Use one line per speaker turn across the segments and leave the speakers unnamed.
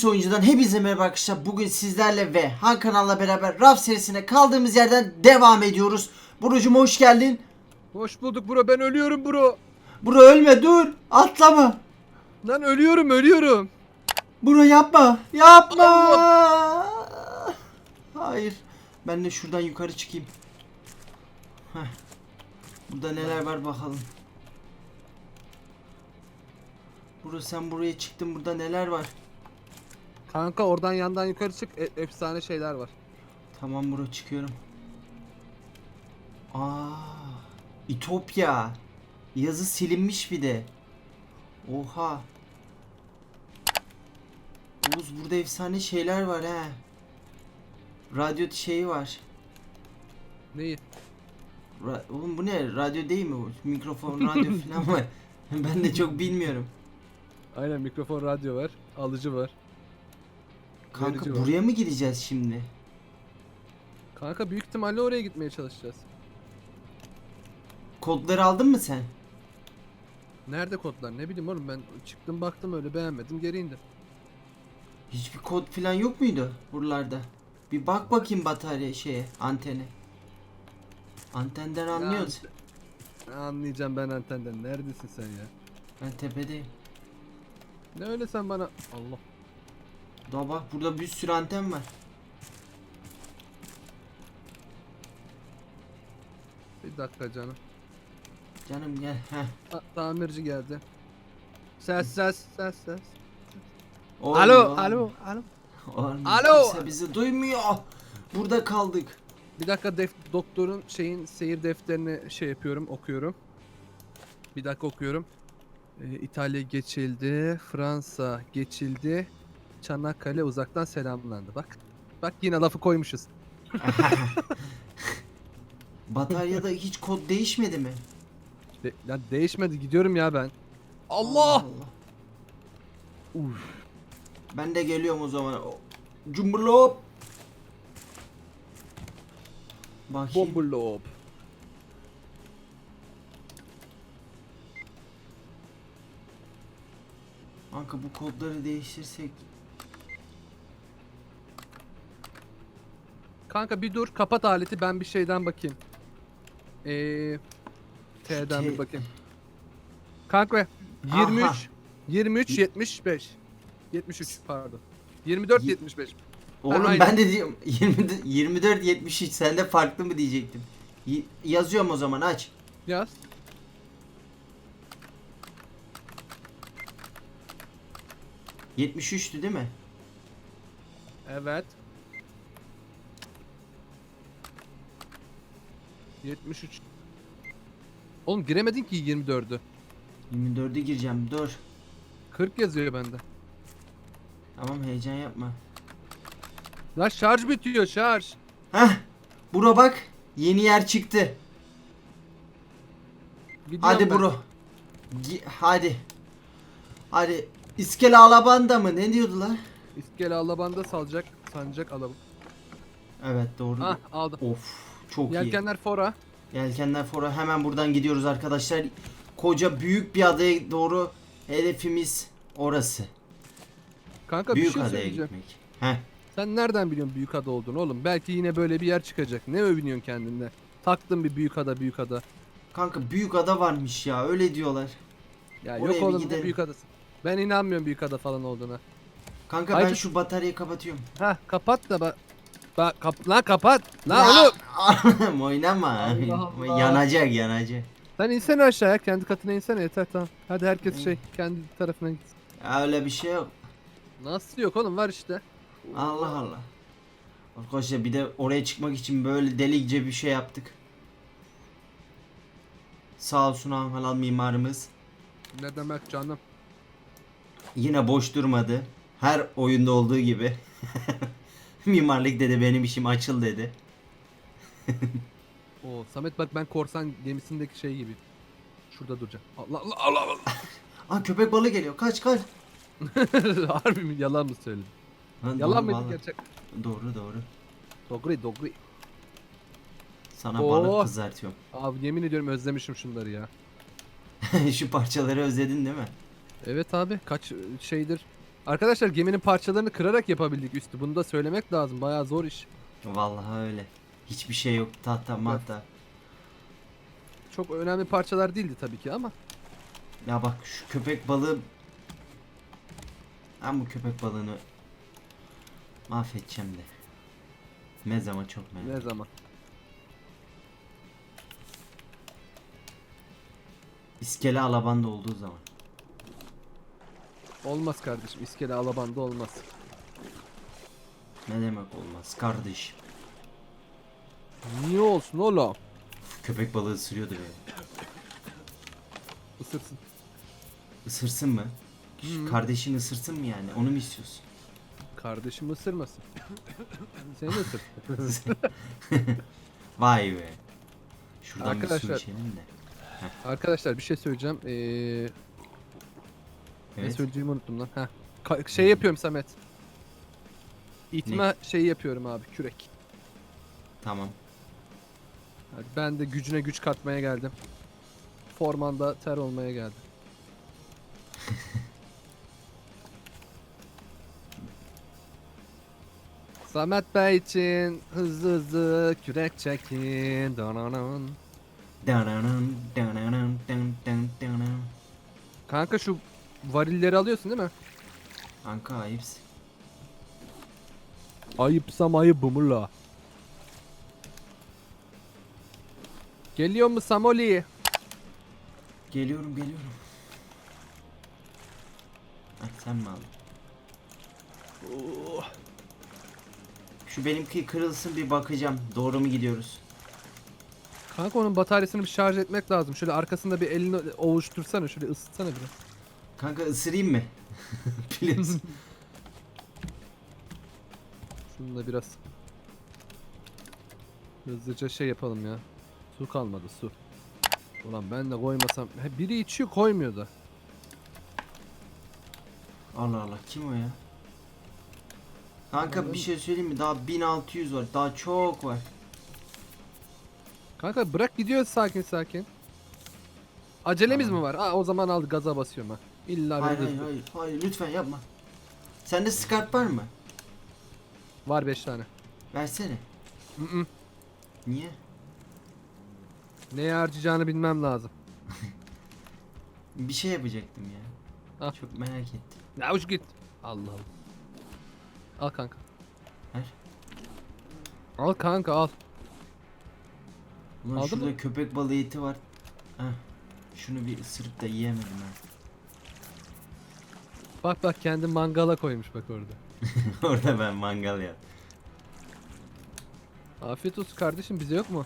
Memis oyuncudan hepinize merhaba arkadaşlar. Bugün sizlerle ve Han kanalla beraber Raf serisine kaldığımız yerden devam ediyoruz. Burucum hoş geldin.
Hoş bulduk bro ben ölüyorum bro.
Bro ölme dur. Atlama.
Lan ölüyorum ölüyorum.
Bro yapma. Yapma. Hayır. Ben de şuradan yukarı çıkayım. Heh. Burada neler var bakalım. Bro sen buraya çıktın. Burada neler var?
Kanka oradan yandan yukarı çık e- efsane şeyler var.
Tamam bro çıkıyorum. Aa, İtopya. Yazı silinmiş bir de. Oha. Oğuz burada efsane şeyler var he. Radyo şeyi var.
Neyi?
Ra- Oğlum bu ne? Radyo değil mi bu? Mikrofon, radyo falan var. ben de çok bilmiyorum.
Aynen mikrofon radyo var. Alıcı var.
Kanka
Verici var.
buraya mı gideceğiz şimdi?
Kanka büyük ihtimalle oraya gitmeye çalışacağız.
Kodları aldın mı sen?
Nerede kodlar ne bileyim oğlum ben çıktım baktım öyle beğenmedim geri indim.
Hiçbir kod falan yok muydu buralarda? Bir bak bakayım batarya şeye, antene. Antenden anlıyoruz.
Anlayacağım ben antenden neredesin sen ya?
Ben tepedeyim.
Ne öyle sen bana Allah.
Daha bak burada bir sürü anten var.
Bir dakika canım.
Canım gel. Heh.
Tamirci geldi. Ses ses ses ses.
Olmuyor,
Alo
olmuyor.
alo alo.
Olmuyor.
Alo.
Kimse bizi duymuyor. Burada kaldık.
Bir dakika def doktorun şeyin seyir defterini şey yapıyorum okuyorum. Bir dakika okuyorum. Ee, İtalya geçildi, Fransa geçildi, Çanakkale uzaktan selamlandı. Bak, bak yine lafı koymuşuz.
Bataryada hiç kod değişmedi mi?
De- lan değişmedi gidiyorum ya ben. Allah! Uf.
Ben de geliyorum o zaman. O- Cumburlop. Bakayım.
Bomberlob.
Kanka bu kodları değiştirsek.
Kanka bir dur, kapat aleti ben bir şeyden bakayım. Ee, T'den bir bakayım. Kanka 23
Aha.
23 75 73 pardon. 24
Ye-
75.
Oğlum
aynen.
ben de diyorum 20, 24 73 sende farklı mı diyecektim. Y- yazıyorum o zaman aç.
Yaz.
Hı. 73'tü değil mi?
Evet. 73. Oğlum giremedin ki 24'ü.
24'e gireceğim. Dur.
40 yazıyor bende.
Tamam heyecan yapma.
Lan şarj bitiyor şarj.
Heh. Bura bak. Yeni yer çıktı.
Gidiyorum
Hadi
ben.
bro. Gi- hadi. Hadi. İskele alabanda mı? Ne diyordular?
İskele alabanda salacak. Sancak alabı.
Evet doğru.
Ah aldım.
Of. Çok iyi.
Yelkenler fora.
Yelkenler fora hemen buradan gidiyoruz arkadaşlar. Koca büyük bir adaya doğru hedefimiz orası.
Kanka
büyük
bir şey
adaya gitmek. Heh.
Sen nereden biliyorsun büyük ada olduğunu oğlum? Belki yine böyle bir yer çıkacak. Ne övünüyorsun kendinde? Taktın bir büyük ada büyük ada.
Kanka büyük ada varmış ya öyle diyorlar.
Ya
Oraya
yok oğlum
gidelim.
büyük adası. Ben inanmıyorum büyük ada falan olduğuna.
Kanka ben
Ayrıca-
şu bataryayı kapatıyorum.
Ha kapat da bak. Bak kap lan kapat. Lan
Ya,
oğlum.
Oynama.
Allah Allah.
Yanacak yanacak.
Sen insene aşağıya kendi katına insene yeter tamam. Hadi herkes şey kendi tarafına gitsin.
Ya öyle bir şey yok.
Nasıl yok oğlum var işte.
Allah Allah. Arkadaşlar bir de oraya çıkmak için böyle delikce bir şey yaptık. Sağ olsun Ankara mimarımız.
Ne demek canım.
Yine boş durmadı. Her oyunda olduğu gibi. Mimarlık dedi benim işim açıl dedi.
Oo Samet bak ben korsan gemisindeki şey gibi. Şurada duracağım. Allah Allah Allah Allah.
Aa köpek balığı geliyor. Kaç kaç.
Harbi mi yalan mı söyledin?
Lan
Yalan
doğru
mıydı
vallahi.
gerçek?
Doğru doğru.
Dogri dogri.
Sana
Oo.
balık kızartıyorum.
Abi yemin ediyorum özlemişim şunları ya.
Şu parçaları özledin değil mi?
Evet abi kaç şeydir. Arkadaşlar geminin parçalarını kırarak yapabildik üstü. Bunu da söylemek lazım. Bayağı zor iş.
Vallahi öyle. Hiçbir şey yok. Tahta mahta.
Çok önemli parçalar değildi tabii ki ama.
Ya bak şu köpek balığı ben bu köpek balığını mahvedeceğim de. Ne zaman çok merak.
Ne zaman?
İskele alabanda olduğu zaman.
Olmaz kardeşim. İskele alabanda olmaz.
Ne demek olmaz kardeş.
Niye olsun oğlum?
Köpek balığı ısırıyordu beni.
Isırsın.
Isırsın mı?
Hı.
Kardeşin ısırsın mı yani? Onu mu istiyorsun?
Kardeşim ısırmasın. Seni ısır.
Vay be. Şuradan bir su
Arkadaşlar-
içelim de.
Arkadaşlar bir şey söyleyeceğim. Ee, Ne
Evet.
söyleyeceğimi unuttum lan. Heh. Ka- şey yapıyorum Samet. İtme şeyi yapıyorum abi kürek.
Tamam.
Hadi ben de gücüne güç katmaya geldim. Formanda ter olmaya geldim. Samet Bey için hızlı hızlı kürek çekin. Dananan.
Dananın, dananın, dan, dan, dananın.
Kanka şu varilleri alıyorsun değil mi?
Kanka ayıpsın.
Ayıpsam ayıbım la. Geliyor mu Samoli?
Geliyorum geliyorum. Heh, sen mi aldın? Şu benimki kırılsın bir bakacağım. Doğru mu gidiyoruz?
Kanka onun bataryasını bir şarj etmek lazım. Şöyle arkasında bir elini ovuştursana. Şöyle ısıtsana biraz.
Kanka ısırayım mı? Please.
Şunu da biraz hızlıca şey yapalım ya. Su kalmadı su. Ulan ben de koymasam. He, biri içiyor koymuyor da.
Allah Allah kim o ya? Kanka bir şey söyleyeyim mi? Daha 1600 var. Daha çok var.
Kanka bırak gidiyoruz sakin sakin. Acelemiz mi var? Aa, o zaman al gaza basıyorum ha. İlla bir
Hayır
hız-
hayır hayır. Hayır lütfen yapma. Sende scarp var mı?
Var 5 tane.
Versene.
Mm-mm.
Niye?
Neye harcayacağını bilmem lazım.
Bir şey yapacaktım ya.
Ah.
Çok merak ettim.
Ya uç git. Allah Allah. Al kanka.
Ver.
Al kanka al.
Ulan
Aldın
şurada
mı?
köpek balığı eti var. Heh. Şunu bir ısırıp da yiyemedim ben.
Bak bak kendi mangala koymuş bak orada.
Orada ben mangal yap.
Afiyet olsun kardeşim bize yok mu?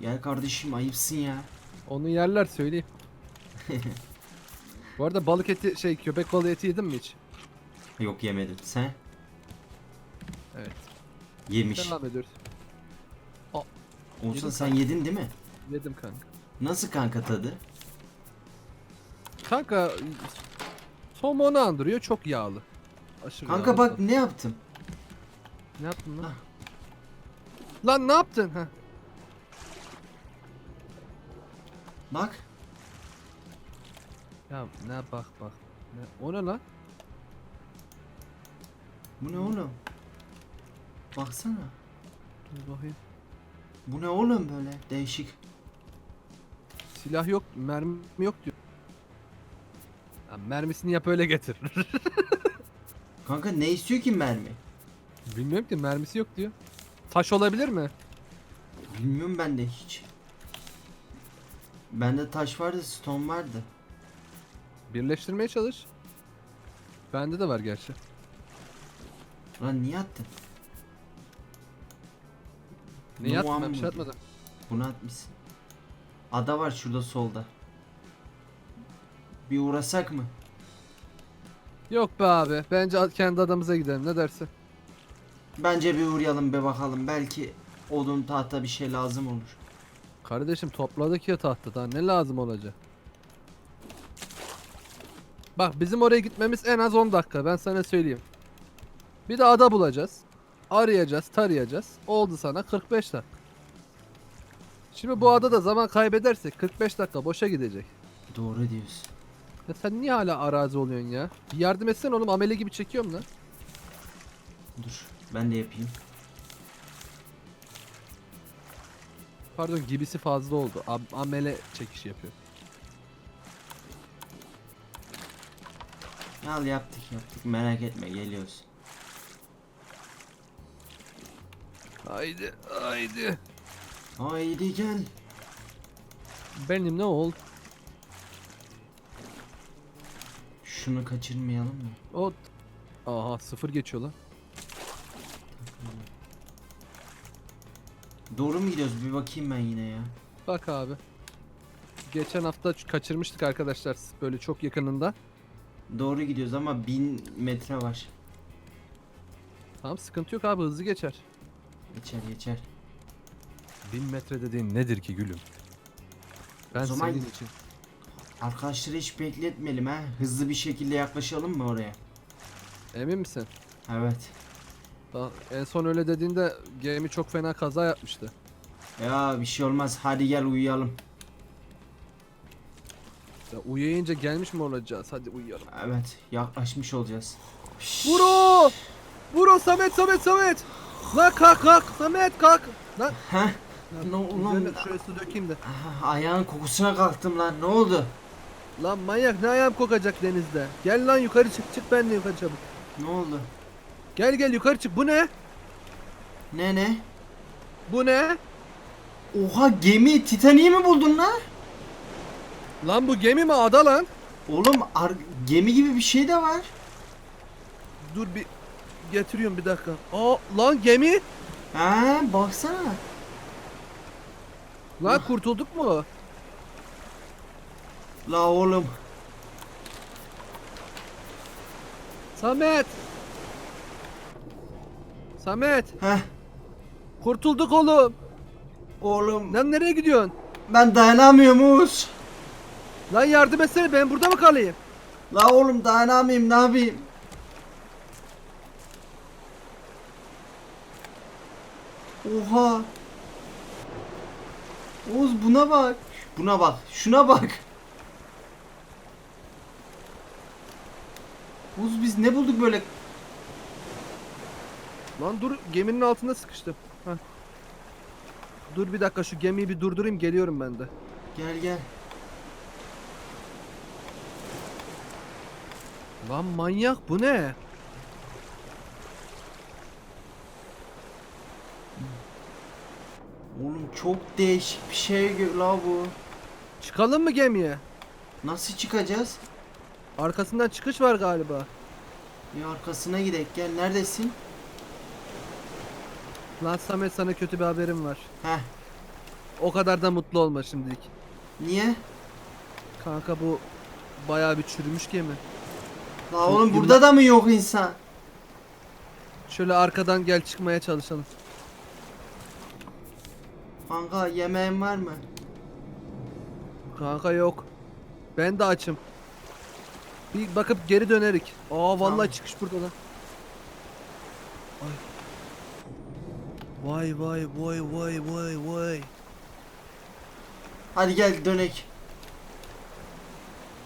Gel kardeşim ayıpsın ya.
Onu yerler söyleyeyim. Bu arada balık eti şey köpek balığı eti yedin mi hiç?
Yok yemedim. Sen?
Evet.
Yemiş.
Devam ediyoruz.
Olsa
Yedim
sen yedin değil mi?
Yedim kanka.
Nasıl kanka tadı?
Kanka somonu andırıyor çok yağlı. Aşırı
Kanka
yağlı.
bak ne yaptım?
Ne yaptın lan?
Ah.
Lan ne yaptın? Ha.
Bak.
Ya ne bak bak. Ne? O ne lan?
Bu ne oğlum? Baksana.
Dur bakayım.
Bu ne oğlum böyle? Değişik.
Silah yok, mermi yok diyor. Mermisini yap öyle getir.
Kanka ne istiyor ki mermi?
Bilmiyorum ki mermisi yok diyor. Taş olabilir mi?
Bilmiyorum ben de hiç. Bende taş vardı, stone vardı.
Birleştirmeye çalış. Bende de var gerçi.
Lan niye attın?
Ne
Numan
bir şey atmadım.
Bunu atmışsın. Ada var şurada solda. Bir uğrasak mı?
Yok be abi. Bence kendi adamıza gidelim. Ne dersin?
Bence bir uğrayalım be bakalım. Belki odun tahta bir şey lazım olur.
Kardeşim topladık ya tahtadan. Ne lazım olacak? Bak bizim oraya gitmemiz en az 10 dakika. Ben sana söyleyeyim. Bir de ada bulacağız. Arayacağız, tarayacağız. Oldu sana 45 dakika. Şimdi bu adada zaman kaybedersek 45 dakika boşa gidecek.
Doğru diyorsun.
Ya sen niye hala arazi oluyorsun ya? Bir yardım etsene oğlum amele gibi çekiyorum lan.
Dur ben de yapayım.
Pardon gibisi fazla oldu. Am- amele çekiş yapıyor.
Al yaptık yaptık merak etme geliyoruz.
Haydi haydi.
Haydi gel.
Benim ne oldu?
Şunu kaçırmayalım mı?
O Aha sıfır geçiyor lan.
Doğru mu gidiyoruz? Bir bakayım ben yine ya.
Bak abi. Geçen hafta kaçırmıştık arkadaşlar böyle çok yakınında.
Doğru gidiyoruz ama 1000 metre var.
Tamam sıkıntı yok abi hızlı geçer.
Geçer geçer.
1000 metre dediğin nedir ki gülüm? Ben
O zaman-
senin için.
Arkadaşları hiç bekletmeyelim ha. Hızlı bir şekilde yaklaşalım mı oraya?
Emin misin?
Evet.
Daha en son öyle dediğinde gemi çok fena kaza yapmıştı.
Ya bir şey olmaz. Hadi gel uyuyalım.
Ya uyuyunca gelmiş mi olacağız? Hadi uyuyalım.
Evet yaklaşmış olacağız.
Vuro! Vuro Samet Samet Samet! Lan kalk kalk Samet kalk! Lan
Heh.
Lan,
Ne
üzerine şöyle su dökeyim de.
Ayağın kokusuna kalktım lan. Ne oldu?
Lan manyak ne ayağım kokacak denizde. Gel lan yukarı çık çık ben de yukarı çabuk.
Ne oldu?
Gel gel yukarı çık. Bu ne?
Ne ne?
Bu ne?
Oha gemi Titanic'i mi buldun lan?
Lan bu gemi mi ada lan?
Oğlum ar- gemi gibi bir şey de var.
Dur bir getiriyorum bir dakika. Aa lan gemi.
Ha baksana.
Lan kurtulduk mu?
La oğlum.
Samet. Samet.
Heh.
Kurtulduk oğlum.
Oğlum
Lan nereye gidiyorsun?
ben dayanamıyorum Uğuz.
Lan yardım etsene ben burada mı kalayım?
La oğlum dayanamıyorum ne yapayım? Oha. Oğuz buna bak. Buna bak. Şuna bak. Oğuz biz ne bulduk böyle?
Lan dur geminin altında sıkıştım. Heh. Dur bir dakika şu gemiyi bir durdurayım geliyorum ben de.
Gel gel.
Lan manyak bu ne?
Oğlum çok değişik bir şey la bu.
Çıkalım mı gemiye?
Nasıl çıkacağız?
Arkasından çıkış var galiba.
Bir arkasına gidek gel. Neredesin?
Lan Samet sana kötü bir haberim var.
Heh.
O kadar da mutlu olma şimdilik.
Niye?
Kanka bu bayağı bir çürümüş gemi.
La oğlum
yıllar-
burada da mı yok insan?
Şöyle arkadan gel çıkmaya çalışalım.
Kanka yemeğin var mı?
Kanka yok. Ben de açım. Bir bakıp geri dönerik. Aa vallahi
Tamam.
çıkış burada lan. Ay. Vay vay vay vay vay vay.
Hadi gel dönek.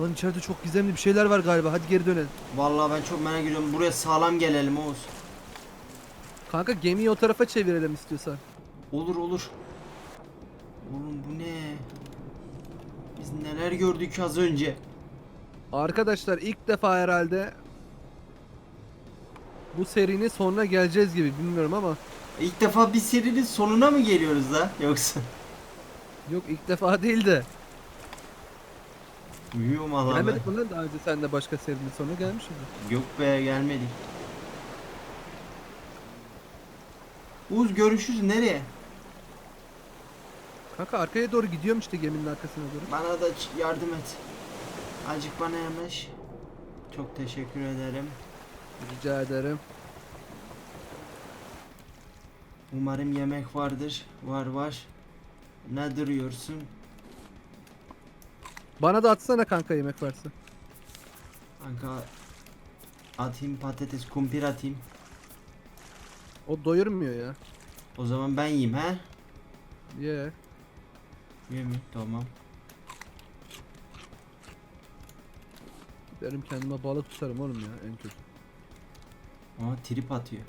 Lan içeride çok gizemli bir şeyler var galiba. Hadi geri dönelim.
Vallahi ben çok merak ediyorum. Buraya sağlam gelelim Oğuz.
Kanka gemiyi o tarafa çevirelim istiyorsan.
Olur olur. Oğlum bu ne? Biz neler gördük az önce.
Arkadaşlar ilk defa herhalde bu serinin sonuna geleceğiz gibi bilmiyorum ama
İlk defa bir serinin sonuna mı geliyoruz da yoksa?
yok ilk defa değil de.
Uyuyorum ben.
Gelmedik mi lan daha önce sen de başka serinin sonuna gelmişsin.
Yok be gelmedik. Oğuz görüşürüz nereye?
Kanka arkaya doğru gidiyorum işte geminin arkasına doğru.
Bana da yardım et. Azıcık bana yanaş. Çok teşekkür ederim.
Rica ederim.
Umarım yemek vardır. Var var. Ne duruyorsun?
Bana da atsana kanka yemek varsa.
Kanka atayım patates kumpir atayım.
O doyurmuyor ya.
O zaman ben yiyeyim he?
Ye.
Yiyeyim mi? Tamam.
Benim kendime balık tutarım oğlum ya en kötü.
Aa trip atıyor.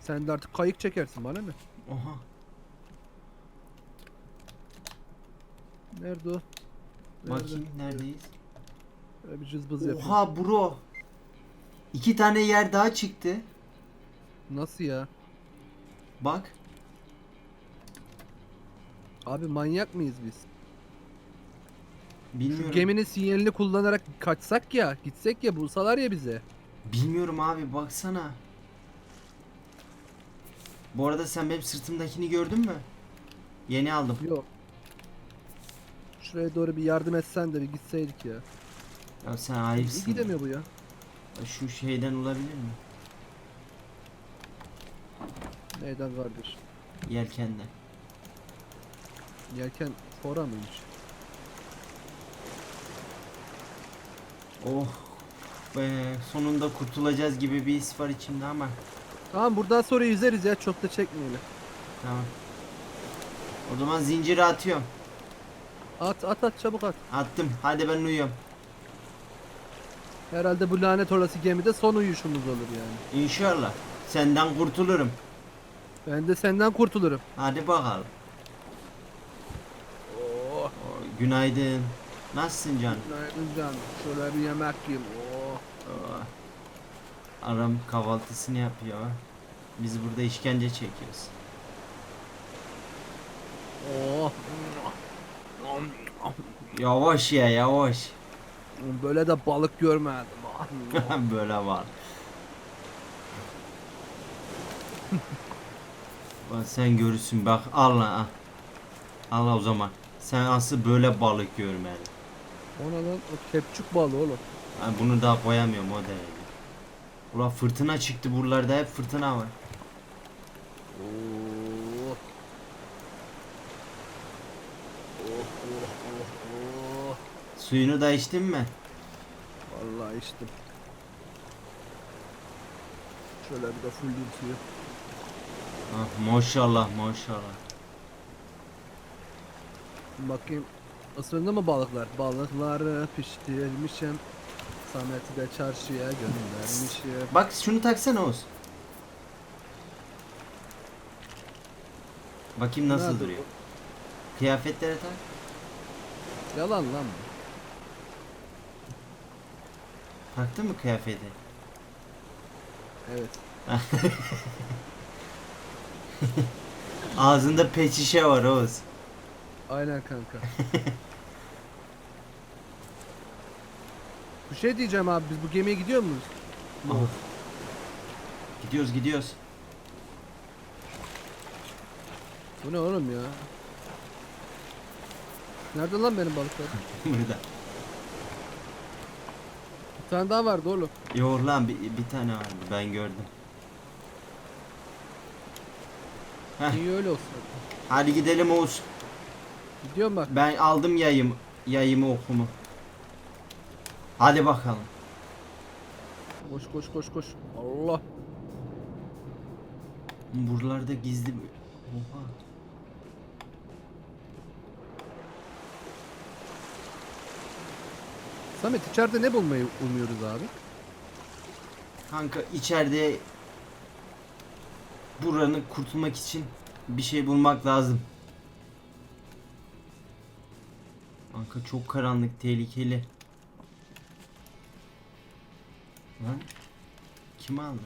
Sen de artık kayık çekersin bana ne?
Oha.
Nerede o?
Bakayım neredeyiz?
Böyle bir cızbız yapayım.
Oha bro. İki tane yer daha çıktı.
Nasıl ya?
Bak.
Abi manyak mıyız biz?
Bilmiyorum.
Şu geminin sinyalini kullanarak kaçsak ya, gitsek ya bulsalar ya bize.
Bilmiyorum abi baksana. Bu arada sen benim sırtımdakini gördün mü? Yeni aldım.
Yok. Şuraya doğru bir yardım etsen de bir gitseydik ya.
Ya sen
İyi
ayıpsın.
gidemiyor bu ya.
Şu şeyden olabilir mi?
Neyden kardeş?
Yelkenden.
Yelken fora mıymış?
Oh be sonunda kurtulacağız gibi bir his var içimde ama
Tamam buradan sonra yüzeriz ya çok da çekmeyelim.
tamam. O zaman zinciri atıyorum.
At at at çabuk at.
Attım. Hadi ben uyuyorum.
Herhalde bu lanet orası gemide son uyuşumuz olur yani.
İnşallah. Senden kurtulurum.
Ben de senden kurtulurum.
Hadi bakalım.
Oh.
Oh, günaydın. Nasılsın can?
Günaydın canım. Şöyle bir yemek yiyeyim. Oh.
Oh. Aram kahvaltısını yapıyor. Biz burada işkence çekiyoruz.
Oh.
Yavaş ya yavaş.
Böyle de balık görmedim.
Böyle var. Bak sen görürsün bak Allah al. Allah o zaman. Sen asıl böyle balık görmedin.
Ona lan o kepçük balığı oğlum.
Ben bunu daha koyamıyorum o derece. Ulan fırtına çıktı buralarda hep fırtına var.
Oh. Oh oh oh oh.
Suyunu da içtin mi?
Vallahi içtim. Şöyle bir de full suyu.
Ah, maşallah maşallah.
Bakayım ısırdı mı balıklar? Balıkları pişirmişim. Samet'i de çarşıya göndermişim.
Bak şunu taksana Oğuz. Bakayım nasıl
Nerede
duruyor. Kıyafetlere tak.
Yalan lan bu.
Taktın mı kıyafeti?
Evet.
Ağzında pet şişe var Oğuz.
Aynen kanka. Bir şey diyeceğim abi biz bu gemiye gidiyor muyuz?
Of. Gidiyoruz gidiyoruz.
Bu ne oğlum ya? Nerede lan benim balıklarım?
Burada.
Bir tane daha vardı oğlum.
Yok lan bir, bir tane vardı ben gördüm. Heh.
İyi öyle olsun.
Hadi gidelim Oğuz.
Gidiyorum bak.
Ben aldım yayım, yayımı okumu. Hadi bakalım.
Koş koş koş koş. Allah.
Buralarda gizli bir... Oha.
Samet içeride ne bulmayı umuyoruz abi?
Kanka içeride buranın kurtulmak için bir şey bulmak lazım. Kanka çok karanlık, tehlikeli. Lan kim aldı?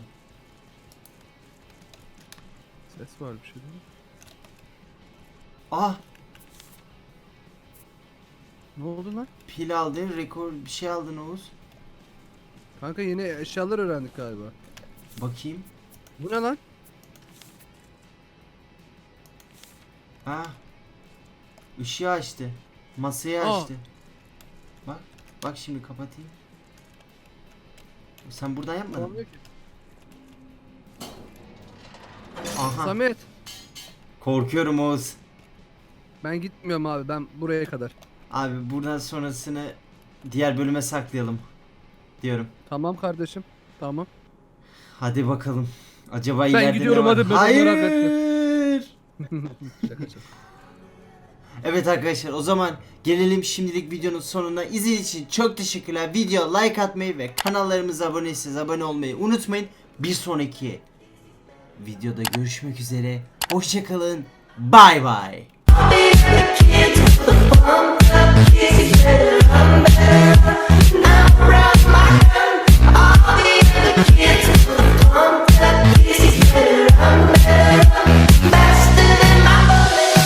Ses var bir şey değil mi?
Ah
Ne oldu lan?
pil aldın, rekor bir şey aldın Oğuz.
Kanka yeni eşyalar öğrendik galiba.
Bakayım.
Bu ne lan?
Ha. Işığı açtı. Masayı
Aa.
açtı. Bak. Bak şimdi kapatayım. Sen buradan yapmadın mı?
Olmuyor ki.
Aha.
Samet
Korkuyorum Oğuz.
ben gitmiyorum abi ben buraya kadar.
Abi buradan sonrasını diğer bölüme saklayalım. Diyorum.
Tamam kardeşim. Tamam.
Hadi bakalım. Acaba ileride
gidiyorum,
ne var?
hadi, ben
Hayır.
merak etme. Şaka şaka.
Evet arkadaşlar o zaman gelelim şimdilik videonun sonuna. İzlediğiniz için çok teşekkürler. Video like atmayı ve kanallarımıza abone değilseniz abone olmayı unutmayın. Bir sonraki videoda görüşmek üzere. Hoşçakalın. Bay bay.
With the bump up,